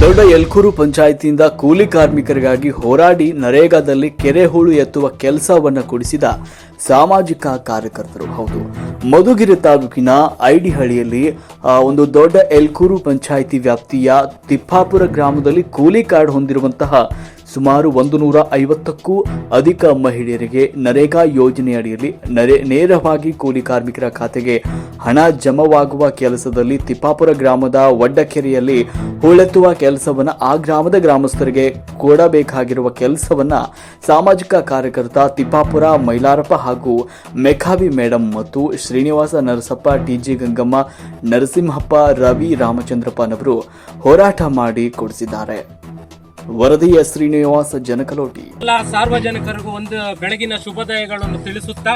ದೊಡ್ಡ ಯಲ್ಕೂರು ಪಂಚಾಯಿತಿಯಿಂದ ಕೂಲಿ ಕಾರ್ಮಿಕರಿಗಾಗಿ ಹೋರಾಡಿ ನರೇಗಾದಲ್ಲಿ ಕೆರೆ ಹೂಳು ಎತ್ತುವ ಕೆಲಸವನ್ನು ಕೊಡಿಸಿದ ಸಾಮಾಜಿಕ ಕಾರ್ಯಕರ್ತರು. ಹೌದು, ಮಧುಗಿರಿ ತಾಲೂಕಿನ ಐಡಿಹಳ್ಳಿಯಲ್ಲಿ ಒಂದು ದೊಡ್ಡ ಎಲ್ಕೂರು ಪಂಚಾಯಿತಿ ವ್ಯಾಪ್ತಿಯ ತಿಪ್ಪಾಪುರ ಗ್ರಾಮದಲ್ಲಿ ಕೂಲಿ ಕಾರ್ಡ್ ಹೊಂದಿರುವಂತಹ ಸುಮಾರು ಒಂದು ನೂರ ಐವತ್ತಕ್ಕೂ ಅಧಿಕ ಮಹಿಳೆಯರಿಗೆ ನರೇಗಾ ಯೋಜನೆಯಡಿಯಲ್ಲಿ ನರೆ, ನೇರವಾಗಿ ಕೂಲಿ ಕಾರ್ಮಿಕರ ಖಾತೆಗೆ ಹಣ ಜಮವಾಗುವ ಕೆಲಸದಲ್ಲಿ ತಿಪ್ಪಾಪುರ ಗ್ರಾಮದ ವಡ್ಡಕೆರೆಯಲ್ಲಿ ಹೂಳೆತ್ತುವ ಕೆಲಸವನ್ನು ಆ ಗ್ರಾಮದ ಗ್ರಾಮಸ್ಥರಿಗೆ ಕೊಡಬೇಕಾಗಿರುವ ಕೆಲಸವನ್ನ ಸಾಮಾಜಿಕ ಕಾರ್ಯಕರ್ತ ತಿಪ್ಪಾಪುರ ಮೈಲಾರಪ್ಪ ಹಾಗೂ ಮೆಖಾವಿ ಮೇಡಮ್ ಮತ್ತು ಶ್ರೀನಿವಾಸ ನರಸಪ್ಪ, ಟಿಜಿ ಗಂಗಮ್ಮ, ನರಸಿಂಹಪ್ಪ, ರವಿ ರಾಮಚಂದ್ರಪ್ಪನವರು ಹೋರಾಟ ಮಾಡಿ ಕೊಡಿಸಿದ್ದಾರೆ. ವರದಿಯ ಶ್ರೀನಿವಾಸ ಜನಕಲೋಟಿ. ಎಲ್ಲ ಸಾರ್ವಜನಿಕರಿಗೂ ಒಂದು ಬೆಳಗಿನ ಶುಭದಯಗಳನ್ನು ತಿಳಿಸುತ್ತಾ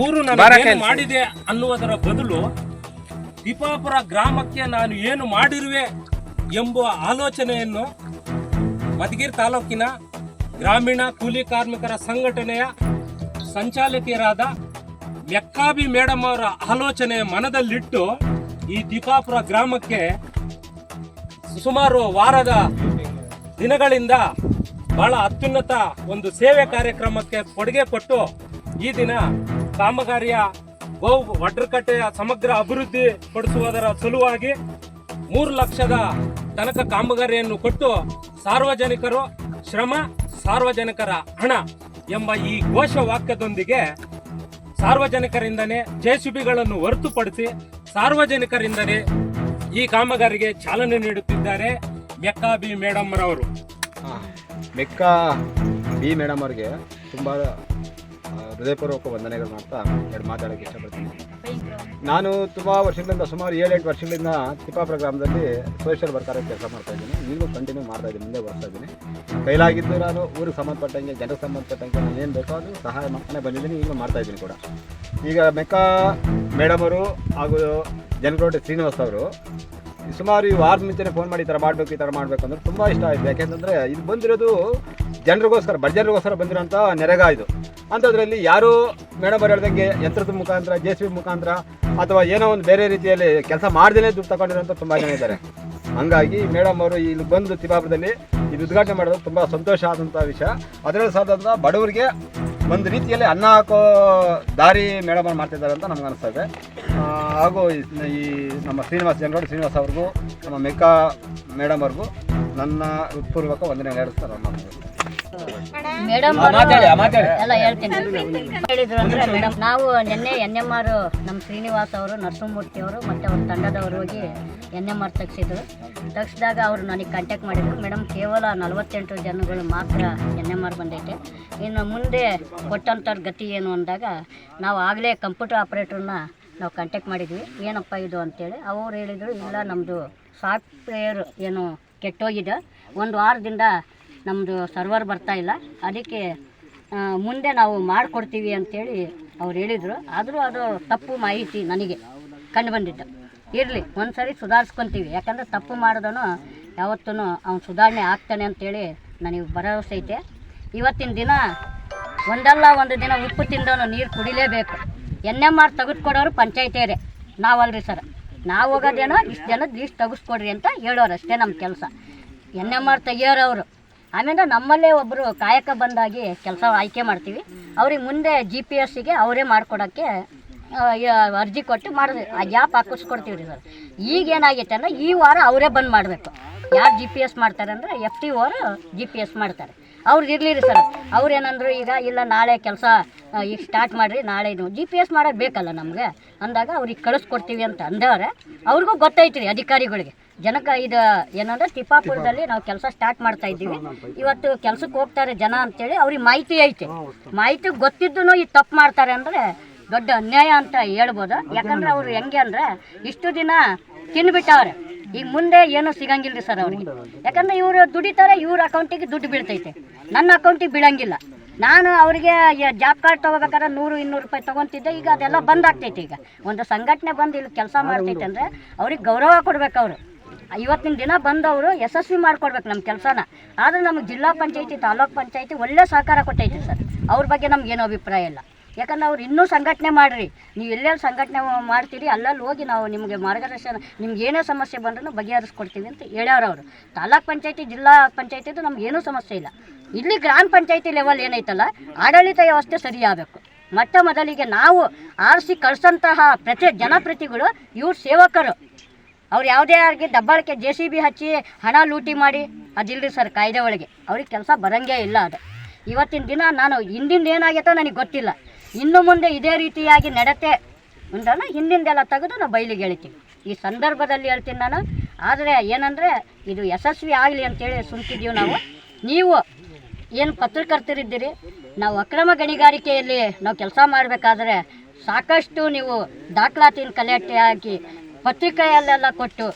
ಊರು ನನಗೆ ಮಾಡಿದೆ ಅನ್ನುವುದರ ಬದಲು ದೀಪಾಪುರ ಗ್ರಾಮಕ್ಕೆ ನಾನು ಏನು ಮಾಡಿರುವೆ ಎಂಬ ಆಲೋಚನೆಯನ್ನು ಮಧುಗಿರಿ ತಾಲೂಕಿನ ಗ್ರಾಮೀಣ ಕೂಲಿ ಕಾರ್ಮಿಕರ ಸಂಘಟನೆಯ ಸಂಚಾಲಕಿಯರಾದ ಮೆಕ್ಕಾಬಿ ಮೇಡಮ್ ಅವರ ಆಲೋಚನೆ ಮನದಲ್ಲಿಟ್ಟು ಈ ದೀಪಾಪುರ ಗ್ರಾಮಕ್ಕೆ ಸುಮಾರು ವಾರದ ದಿನಗಳಿಂದ ಬಹಳ ಅತ್ಯುನ್ನತ ಒಂದು ಸೇವೆ ಕಾರ್ಯಕ್ರಮಕ್ಕೆ ಕೊಡುಗೆ ಕೊಟ್ಟು ಈ ದಿನ ಕಾಮಗಾರಿಯ ಬಹು ವಡ್ರಕಟ್ಟೆಯ ಸಮಗ್ರ ಅಭಿವೃದ್ಧಿ ಪಡಿಸುವುದರ ಸಲುವಾಗಿ ಮೂರು ಲಕ್ಷದ ತನಕ ಕಾಮಗಾರಿಯನ್ನು ಕೊಟ್ಟು ಸಾರ್ವಜನಿಕರು ಶ್ರಮ, ಸಾರ್ವಜನಿಕರ ಹಣ ಎಂಬ ಈ ಘೋಷ ವಾಕ್ಯದೊಂದಿಗೆ ಸಾರ್ವಜನಿಕರಿಂದನೇ ಜೆಸಿಬಿಗಳನ್ನು ಹೊರತುಪಡಿಸಿ ಸಾರ್ವಜನಿಕರಿಂದನೇ ಈ ಕಾಮಗಾರಿಗೆ ಚಾಲನೆ ನೀಡುತ್ತಿದ್ದಾರೆ. ಮೆಕ್ಕಾ ಬಿ ಮೇಡಮ್ ಅವರು ಮೆಕ್ಕಾ ಬಿ ಮೇಡಮ್ ಅವ್ರಿಗೆ ತುಂಬ ಹೃದಯಪೂರ್ವಕ ವಂದನೆಗಳು ಮಾಡ್ತಾ ಎರಡು ಮಾತಾಡೋಕ್ಕೆ ಇಷ್ಟಪಡ್ತೀನಿ. ನಾನು ತುಂಬ ವರ್ಷಗಳಿಂದ, ಸುಮಾರು ಏಳೆಂಟು ವರ್ಷಗಳಿಂದ ತಿಪ್ಪಾ ಪ್ರೋಗ್ರಾಮ್ದಲ್ಲಿ ಸೋಷಿಯಲ್ ವರ್ಕರ್ ಕೆಲಸ ಮಾಡ್ತಾ ಇದ್ದೀನಿ. ನೀವು ಕಂಟಿನ್ಯೂ ಮಾಡ್ತಾ ಇದ್ದೀನಿ, ಮುಂದೆ ಬರ್ತಾ ಇದ್ದೀನಿ. ಕೈಲಾಗಿದ್ದು ನಾನು ಊರಿಗೆ ಸಂಬಂಧಪಟ್ಟಂಗೆ ಜನ ಸಂಬಂಧಪಟ್ಟಂಗೆ ನಾನು ಏನು ಬೇಕೋ ಅದು ಸಹಾಯ ಮಾಡ್ತಾನೆ ಬಂದಿದ್ದೀನಿ ಈಗ ಮಾಡ್ತಾ ಇದ್ದೀನಿ ಕೂಡ. ಈಗ ಮೆಕ್ಕಾ ಮೇಡಮ್ ಅವರು ಹಾಗೂ ಜನಗೌಡ ಶ್ರೀನಿವಾಸ್ ಅವರು ಸುಮಾರು ಈ ವಾರದ ಮುಂಚೆನೇ ಫೋನ್ ಮಾಡಿ ಈ ಥರ ಮಾಡಬೇಕು, ಈ ಥರ ಮಾಡಬೇಕು ಅಂದ್ರೆ ತುಂಬ ಇಷ್ಟ ಆಯಿತು. ಯಾಕೆಂತಂದರೆ ಇದು ಬಂದಿರೋದು ಜನರಿಗೋಸ್ಕರ ಬಡ ಜನರಿಗೋಸ್ಕರ ಬಂದಿರೋಂಥ ನೆರೆಗ ಇದು. ಅಂಥದ್ರಲ್ಲಿ ಯಾರೂ ಮೇಡಮ್ ಅವ್ರು ಯಂತ್ರದ ಮುಖಾಂತರ ಜೆ ಸಿ ಬಿ ಮುಖಾಂತರ ಅಥವಾ ಏನೋ ಒಂದು ಬೇರೆ ರೀತಿಯಲ್ಲಿ ಕೆಲಸ ಮಾಡ್ದೇ ದುಡ್ಡು ತಗೊಂಡಿರೋಂಥ ತುಂಬ ಜನ ಇದ್ದಾರೆ. ಹಂಗಾಗಿ ಮೇಡಮ್ ಅವರು ಇಲ್ಲಿ ಬಂದು ತಿಪಾಪುರದಲ್ಲಿ ಇದು ಉದ್ಘಾಟನೆ ಮಾಡೋದು ತುಂಬ ಸಂತೋಷ ಆದಂಥ ವಿಷಯ. ಅದರಲ್ಲಿ ಸಾಧಾರಣ ಬಡವರಿಗೆ ಒಂದು ರೀತಿಯಲ್ಲಿ ಅನ್ನ ಹಾಕೋ ದಾರಿ ಮೇಡಮ್ ಅವ್ರು ಮಾಡ್ತಿದ್ದಾರೆ ಅಂತ ನಮ್ಗೆ ಅನಿಸ್ತದೆ. ಹಾಗೂ ಈ- ನಮ್ಮ ಶ್ರೀನಿವಾಸ್ ಜನಗೌಡ ಶ್ರೀನಿವಾಸ್ ಅವ್ರಿಗೂ ನಮ್ಮ ಮೆಕ್ಕಾ ಮೇಡಮ್ ಅವ್ರಿಗೂ ನನ್ನ ಹೃತ್ಪೂರ್ವಕ ವಂದನೆ ನಡೆಸ್ತಾರೆ ಮೇಡಮ್ ಎಲ್ಲ ಹೇಳ್ತೀನಿ. ಹೇಳಿದ್ರು ಅಂದ್ರೆ ಮೇಡಮ್ ನಾವು ನಿನ್ನೆ ಎನ್ ಎಂ ಆರ್ ನಮ್ಮ ಶ್ರೀನಿವಾಸ್ ಅವರು ನರಸಿಂಹಮೂರ್ತಿ ಅವರು ಮತ್ತು ಅವ್ರ ತಂಡದವರು ಹೋಗಿ ಎನ್ ಎಂ ಆರ್ ತಗ್ಸಿದ್ರು. ತಗ್ಸಿದಾಗ ಅವರು ನನಗೆ ಕಾಂಟ್ಯಾಕ್ಟ್ ಮಾಡಿದರು. ಮೇಡಮ್ ಕೇವಲ ನಲವತ್ತೆಂಟು ಜನಗಳು ಮಾತ್ರ ಎನ್ ಎಂ ಆರ್ ಬಂದೈತೆ. ಇನ್ನು ಮುಂದೆ ಕೊಟ್ಟಂಥವ್ರ ಗತಿ ಏನು ಅಂದಾಗ ನಾವು ಆಗಲೇ ಕಂಪ್ಯೂಟರ್ ಆಪ್ರೇಟರ್ನ ನಾವು ಕಾಂಟ್ಯಾಕ್ಟ್ ಮಾಡಿದ್ವಿ. ಏನಪ್ಪ ಇದು ಅಂತೇಳಿ, ಅವ್ರು ಹೇಳಿದರು, ಇಲ್ಲ ನಮ್ಮದು ಸಾಫ್ಟ್ವೇರ್ ಏನು ಕೆಟ್ಟೋಗಿದೆ. ಒಂದು ವಾರದಿಂದ ನಮ್ಮದು ಸರ್ವರ್ ಬರ್ತಾ ಇಲ್ಲ. ಅದಕ್ಕೆ ಮುಂದೆ ನಾವು ಮಾಡಿಕೊಡ್ತೀವಿ ಅಂತೇಳಿ ಅವ್ರು ಹೇಳಿದರು. ಆದರೂ ಅದು ತಪ್ಪು ಮಾಹಿತಿ ನನಗೆ ಕಂಡು ಬಂದಿದ್ದು. ಇರಲಿ ಒಂದು ಸರಿ ಸುಧಾರಿಸ್ಕೊತೀವಿ. ಯಾಕಂದರೆ ತಪ್ಪು ಮಾಡಿದನು ಯಾವತ್ತೂ ಅವ್ನು ಸುಧಾರಣೆ ಆಗ್ತಾನೆ ಅಂತೇಳಿ ನನಗೆ ಭರವಸೆ ಐತೆ. ಇವತ್ತಿನ ದಿನ ಒಂದಲ್ಲ ಒಂದು ದಿನ ಉಪ್ಪು ತಿಂದವನು ನೀರು ಕುಡಿಲೇಬೇಕು. ಎನ್ ಎಂ ಆರ್ ತೆಗೆದುಕೊಡೋರು ಪಂಚಾಯತಿಯರೇ. ನಾವಲ್ರಿ ಸರ್. ನಾವು ಹೋಗೋದೇನೋ ಇಷ್ಟು ಜನ ಲೀಸ್ಟ್ ತೆಗೆಸ್ಕೊಡ್ರಿ ಅಂತ ಹೇಳೋರು ಅಷ್ಟೇ ನಮ್ಮ ಕೆಲಸ. ಎನ್ ಎಂ ಆರ್ ತೆಗಿಯೋರವರು. ಆಮೇಲೆ ನಮ್ಮಲ್ಲೇ ಒಬ್ಬರು ಕಾಯಕ ಬಂದಾಗಿ ಕೆಲಸ ಆಯ್ಕೆ ಮಾಡ್ತೀವಿ. ಅವ್ರಿಗೆ ಮುಂದೆ ಜಿ ಪಿ ಎಸ್ಸಿಗೆ ಅವರೇ ಮಾಡಿಕೊಡೋಕ್ಕೆ ಅರ್ಜಿ ಕೊಟ್ಟು ಮಾಡಿದ್ವಿ ಆ ಗ್ಯಾಪ್ ಹಾಕಿಸ್ಕೊಡ್ತೀವಿ ರೀ ಸರ್. ಈಗ ಏನಾಗೈತೆ ಅಂದ್ರೆ ಈ ವಾರ ಅವರೇ ಬಂದ್ ಮಾಡಬೇಕು. ಯಾರು ಜಿ ಪಿ ಎಸ್ ಮಾಡ್ತಾರೆ ಅಂದರೆ ಎಫ್ ಟಿ ಓರು ಜಿ ಪಿ ಎಸ್ ಮಾಡ್ತಾರೆ. ಅವ್ರಿಗೆ ಇರಲಿ ರೀ ಸರ್. ಅವ್ರು ಏನಂದ್ರು, ಈಗ ಇಲ್ಲ, ನಾಳೆ ಕೆಲಸ ಈಗ ಸ್ಟಾರ್ಟ್ ಮಾಡಿರಿ, ನಾಳೆ ಇದು ಜಿ ಪಿ ಎಸ್ ಮಾಡೋದು ಬೇಕಲ್ಲ ನಮಗೆ. ಅಂದಾಗ ಅವ್ರಿಗೆ ಕಳಿಸ್ಕೊಡ್ತೀವಿ ಅಂತ ಅಂದವ್ರೆ. ಅವ್ರಿಗೂ ಗೊತ್ತೈತಿ ರೀ ಅಧಿಕಾರಿಗಳಿಗೆ. ಜನಕ್ಕೆ ಇದು ಏನಂದ್ರೆ, ತಿಪ್ಪಾಪುರದಲ್ಲಿ ನಾವು ಕೆಲಸ ಸ್ಟಾರ್ಟ್ ಮಾಡ್ತಾ ಇದ್ದೀವಿ. ಇವತ್ತು ಕೆಲಸಕ್ಕೆ ಹೋಗ್ತಾರೆ ಜನ ಅಂತೇಳಿ ಅವ್ರಿಗೆ ಮಾಹಿತಿ ಐತೆ. ಮಾಹಿತಿ ಗೊತ್ತಿದ್ದು ಈ ತಪ್ಪು ಮಾಡ್ತಾರೆ ಅಂದರೆ ದೊಡ್ಡ ಅನ್ಯಾಯ ಅಂತ ಹೇಳ್ಬೋದು. ಯಾಕಂದ್ರೆ ಅವರು ಹೆಂಗೆ ಅಂದ್ರೆ, ಇಷ್ಟು ದಿನ ತಿನ್ಬಿಟ್ಟವ್ರೆ. ಈಗ ಮುಂದೆ ಏನೂ ಸಿಗಂಗಿಲ್ಲ ಸರ್ ಅವ್ರಿಗೆ. ಯಾಕಂದ್ರೆ ಇವರು ದುಡಿತಾರೆ ಇವ್ರ ಅಕೌಂಟಿಗೆ ದುಡ್ಡು ಬೀಳ್ತೈತೆ. ನನ್ನ ಅಕೌಂಟಿಗೆ ಬೀಳಂಗಿಲ್ಲ. ನಾನು ಅವರಿಗೆ ಜಾಬ್ ಕಾರ್ಡ್ ತೊಗೋಬೇಕಾದ್ರೆ ನೂರು ಇನ್ನೂರು ರೂಪಾಯಿ ತೊಗೊತಿದ್ದೆ. ಈಗ ಅದೆಲ್ಲ ಬಂದ್ ಆಗ್ತೈತೆ ಈಗ. ಒಂದು ಸಂಘಟನೆ ಬಂದು ಇಲ್ಲಿ ಕೆಲಸ ಮಾಡ್ತೈತೆ ಅಂದರೆ ಅವ್ರಿಗೆ ಗೌರವ ಕೊಡ್ಬೇಕು ಅವರು. ಇವತ್ತಿನ ದಿನ ಬಂದವರು ಯಶಸ್ವಿ ಮಾಡ್ಕೊಡ್ಬೇಕು ನಮ್ಮ ಕೆಲಸನ. ಆದರೆ ನಮಗೆ ಜಿಲ್ಲಾ ಪಂಚಾಯತಿ ತಾಲೂಕ್ ಪಂಚಾಯತಿ ಒಳ್ಳೆ ಸಹಕಾರ ಕೊಟ್ಟೈತೆ ಸರ್. ಅವ್ರ ಬಗ್ಗೆ ನಮ್ಗೆ ಏನು ಅಭಿಪ್ರಾಯ ಇಲ್ಲ. ಯಾಕಂದ್ರೆ ಅವ್ರು ಇನ್ನೂ ಸಂಘಟನೆ ಮಾಡಿರಿ. ನೀವು ಎಲ್ಲೆಲ್ಲಿ ಸಂಘಟನೆ ಮಾಡ್ತೀರಿ, ಅಲ್ಲಲ್ಲಿ ಹೋಗಿ ನಾವು ನಿಮಗೆ ಮಾರ್ಗದರ್ಶನ, ನಿಮ್ಗೆ ಏನೇ ಸಮಸ್ಯೆ ಬಂದ್ರೂ ಬಗೆಹರಿಸ್ಕೊಡ್ತೀವಿ ಅಂತ ಹೇಳ್ಯಾರ ಅವರು. ತಾಲೂಕ್ ಪಂಚಾಯತಿ, ಜಿಲ್ಲಾ ಪಂಚಾಯತಿದು ನಮ್ಗೆ ಏನೂ ಸಮಸ್ಯೆ ಇಲ್ಲ. ಇಲ್ಲಿ ಗ್ರಾಮ ಪಂಚಾಯತಿ ಲೆವೆಲ್ ಏನೈತಲ್ಲ, ಆಡಳಿತ ವ್ಯವಸ್ಥೆ ಸರಿಯಾಗಬೇಕು. ಮೊಟ್ಟ ಮೊದಲಿಗೆ ನಾವು ಆರಿಸಿ ಕಳಿಸಂತಹ ಪ್ರತಿ ಜನಪ್ರತಿಗಳು, ಇವ್ರು ಸೇವಕರು. ಅವ್ರು ಯಾವುದೇ ಆಗಿ ದಬ್ಬಾಳಿಕೆ ಜೆ ಸಿ ಬಿ ಹಚ್ಚಿ ಹಣ ಲೂಟಿ ಮಾಡಿ ಅದಿಲ್ಲರಿ ಸರ್ ಕಾಯ್ದೆ ಒಳಗೆ. ಅವ್ರಿಗೆ ಕೆಲಸ ಬರಂಗೇ ಇಲ್ಲ ಅದು. ಇವತ್ತಿನ ದಿನ ನಾನು ಹಿಂದಿಂದ ಏನಾಗೈತೋ ನನಗೆ ಗೊತ್ತಿಲ್ಲ. ಇನ್ನು ಮುಂದೆ ಇದೇ ರೀತಿಯಾಗಿ ನಡತೆ ಅಂತಾನು ಹಿಂದಿಂದೆಲ್ಲ ತೆಗೆದು ನಾವು ಬಯಲಿಗೆ ಹೇಳ್ತೀವಿ ಈ ಸಂದರ್ಭದಲ್ಲಿ ಹೇಳ್ತೀನಿ ನಾನು. ಆದರೆ ಏನಂದರೆ ಇದು ಯಶಸ್ವಿ ಆಗಲಿ ಅಂತೇಳಿ ಸುಮ್ತಿದ್ದೀವಿ ನಾವು. ನೀವು ಏನು ಪತ್ರಕರ್ತರಿದ್ದೀರಿ? ನಾವು ಅಕ್ರಮ ಗಣಿಗಾರಿಕೆಯಲ್ಲಿ ನಾವು ಕೆಲಸ ಮಾಡಬೇಕಾದ್ರೆ ಸಾಕಷ್ಟು ನೀವು ದಾಖಲಾತಿನ ಕಲೆಕ್ಟ್ ಹಾಕಿ ಪತ್ರಿಕೆಯಲ್ಲೆಲ್ಲ ಕೊಟ್ಟು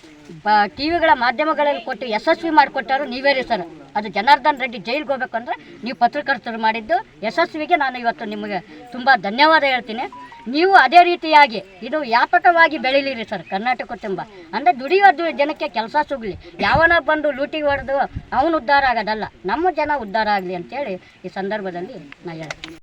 ಬ ಟಿ ವಿಗಳ ಮಾಧ್ಯಮಗಳಲ್ಲಿ ಕೊಟ್ಟು ಯಶಸ್ವಿ ಮಾಡಿಕೊಟ್ಟರು ನೀವೇ ರೀ ಸರ್. ಅದು ಜನಾರ್ದನ್ ರೆಡ್ಡಿ ಜೈಲಿಗೆ ಹೋಗ್ಬೇಕು ಅಂದರೆ ನೀವು ಪತ್ರಕರ್ತರು ಮಾಡಿದ್ದು ಯಶಸ್ವಿಗೆ ನಾನು ಇವತ್ತು ನಿಮಗೆ ತುಂಬ ಧನ್ಯವಾದ ಹೇಳ್ತೀನಿ. ನೀವು ಅದೇ ರೀತಿಯಾಗಿ ಇದು ವ್ಯಾಪಕವಾಗಿ ಬೆಳೀಲಿರಿ ಸರ್, ಕರ್ನಾಟಕ ತುಂಬ. ಅಂದರೆ ದುಡಿಯೋದು ಜನಕ್ಕೆ ಕೆಲಸ ಸಿಗಲಿ. ಯಾವನ ಬಂದು ಲೂಟಿ ಹೊಡೆದು ಅವನು ಉದ್ಧಾರ ಆಗೋದಲ್ಲ, ನಮ್ಮ ಜನ ಉದ್ಧಾರ ಆಗಲಿ ಅಂತೇಳಿ ಈ ಸಂದರ್ಭದಲ್ಲಿ ನಾನು ಹೇಳ್ತೀನಿ.